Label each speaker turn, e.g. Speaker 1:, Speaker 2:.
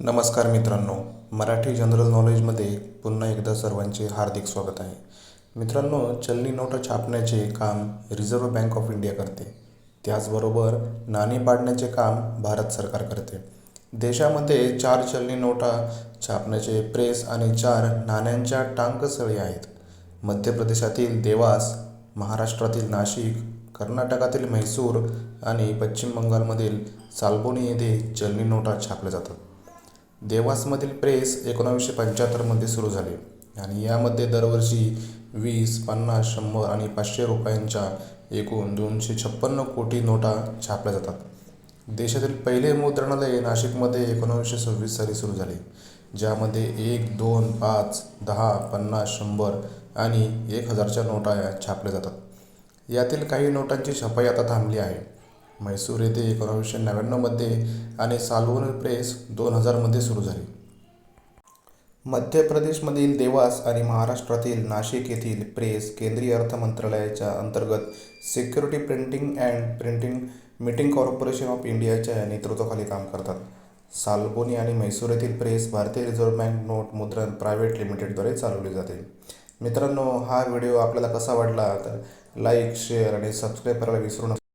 Speaker 1: नमस्कार मित्रांनो मराठी जनरल नॉलेजमध्ये पुन्हा एकदा सर्वांचे हार्दिक स्वागत आहे. मित्रांनो चलनी नोट छापण्याचे काम रिझर्व्ह बँक ऑफ इंडिया करते. त्याचबरोबर नाणी पाडण्याचे काम भारत सरकार करते. देशामध्ये चार चलनी नोटा छापण्याचे प्रेस आणि चार नाण्यांच्या टांकसळी आहेत. मध्य प्रदेशातील देवास महाराष्ट्रातील नाशिक कर्नाटकातील म्हैसूर आणि पश्चिम बंगालमधील सालबोनी येथे चलनी नोटा छापल्या जातात. देवासमधील प्रेस एकोणावीसशे पंच्याहत्तरमध्ये सुरू झाले. आणि यामध्ये दरवर्षी वीस पन्नास शंभर आणि पाचशे रुपयांच्या एकूण दोनशे छप्पन्न कोटी नोटा छापल्या जातात. देशातील पहिले मुद्रणालय नाशिकमध्ये एकोणावीसशे सव्वीस साली सुरू झाले ज्यामध्ये एक दोन पाच दहा पन्नास शंभर आणि एक हजारच्या नोटा या छापल्या जातात. यातील काही नोटांची छपाई आता थांबली आहे. म्हैसूर येथे एकोणावीसशे नव्याण्णवमध्ये आणि साल्वन प्रेस दोन हजारमध्ये सुरू झाली. मध्य प्रदेशमधील देवास आणि महाराष्ट्रातील नाशिक येथील प्रेस केंद्रीय अर्थ मंत्रालयाच्या अंतर्गत security printing and printing meeting corporation of इंडियाच्या नेतृत्वाखाली काम करतात. सालबोनी आणि म्हैसूर येथील प्रेस भारतीय रिझर्व्ह बँक नोट मुद्रण प्रायव्हेट लिमिटेडद्वारे चालवली जाते. मित्रांनो हा व्हिडिओ आपल्याला कसा वाटला तर लाईक शेअर आणि सबस्क्राईब करायला विसरू नका.